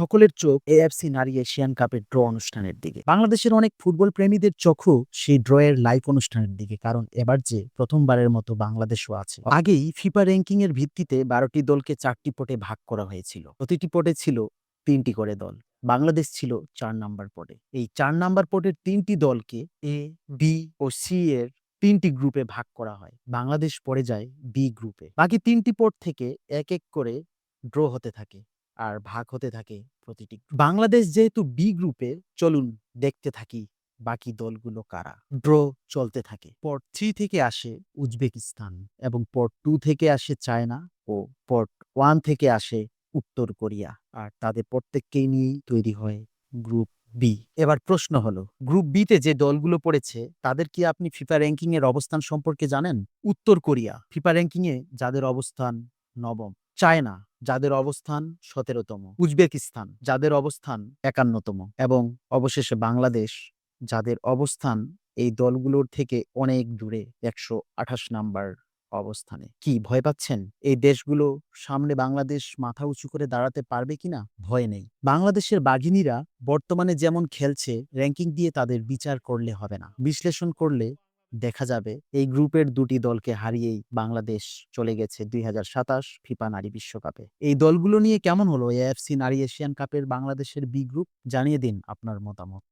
সকলের চোখ এএফসি নারী এশিয়ান কাপের ড্র অনুষ্ঠানের দিকে। বাংলাদেশের অনেক ফুটবল প্রেমীদের চোখও সেই ড্রয়ের লাইভ অনুষ্ঠানের দিকে, কারণ এবার যে প্রথমবারের মতো বাংলাদেশও আছে। আগেই ফিফা র্যাঙ্কিং এর ভিত্তিতে বারোটি দলকে চারটি পটে ভাগ করা হয়েছিল। প্রতিটি পটে ছিল তিনটি করে দল। বাংলাদেশ ছিল চার নাম্বার পটে। এই চার নাম্বার পটের তিনটি দলকে এ, বি ও সি এর তিনটি গ্রুপে ভাগ করা হয়। বাংলাদেশ পড়ে যায় বি গ্রুপে। বাকি তিনটি পট থেকে এক এক করে ড্র হতে থাকে। আর ভাগ হতে থাকে প্রতিটি বাংলাদেশ যেহেতু বি গ্রুপে চলুন দেখতে থাকি বাকি দলগুলো কারা। ড্র চলতে থাকে। পট থ্রি থেকে আসে উজবেকিস্তান এবং পট টু থেকে আসে চায়না ও পট ওয়ান থেকে আসে উত্তর কোরিয়া। আর তাদের প্রত্যেককেই নিয়েই তৈরি হয় গ্রুপ বি এবার প্রশ্ন হলো গ্রুপ বিতে যে দলগুলো পড়েছে, তাদের কি আপনি ফিফা র্যাঙ্কিং এর অবস্থান সম্পর্কে জানেন? উত্তর কোরিয়া ফিফা র্যাঙ্কিং এ যাদের অবস্থান নবম। চায়না যাদের অবস্থান সতেরোতম। উজবেকিস্তান, যাদের অবস্থান একান্নতম। এবং অবশেষে বাংলাদেশ, যাদের অবস্থান এই দলগুলোর থেকে অনেক দূরে, একশো আঠাশ নাম্বার অবস্থানে। কি, ভয় পাচ্ছেন? এই দেশগুলো সামনে বাংলাদেশ মাথা উঁচু করে দাঁড়াতে পারবে কিনা? ভয় নেই। বাংলাদেশের বাঘিনীরা বর্তমানে যেমন খেলছে র্যাঙ্কিং দিয়ে তাদের বিচার করলে হবে না। বিশ্লেষণ করলে দেখা যাবে। এই গ্রুপের দুটি দলকে হারিয়েই বাংলাদেশ চলে গেছে দুই সাতাশ ফিফা নারী বিশ্বকাপে। এই দলগুলো নিয়ে কেমন হলো? এএফসি নারী এশিয়ান কাপের বাংলাদেশের বি গ্রুপ? জানিয়ে দিন আপনার মতামত।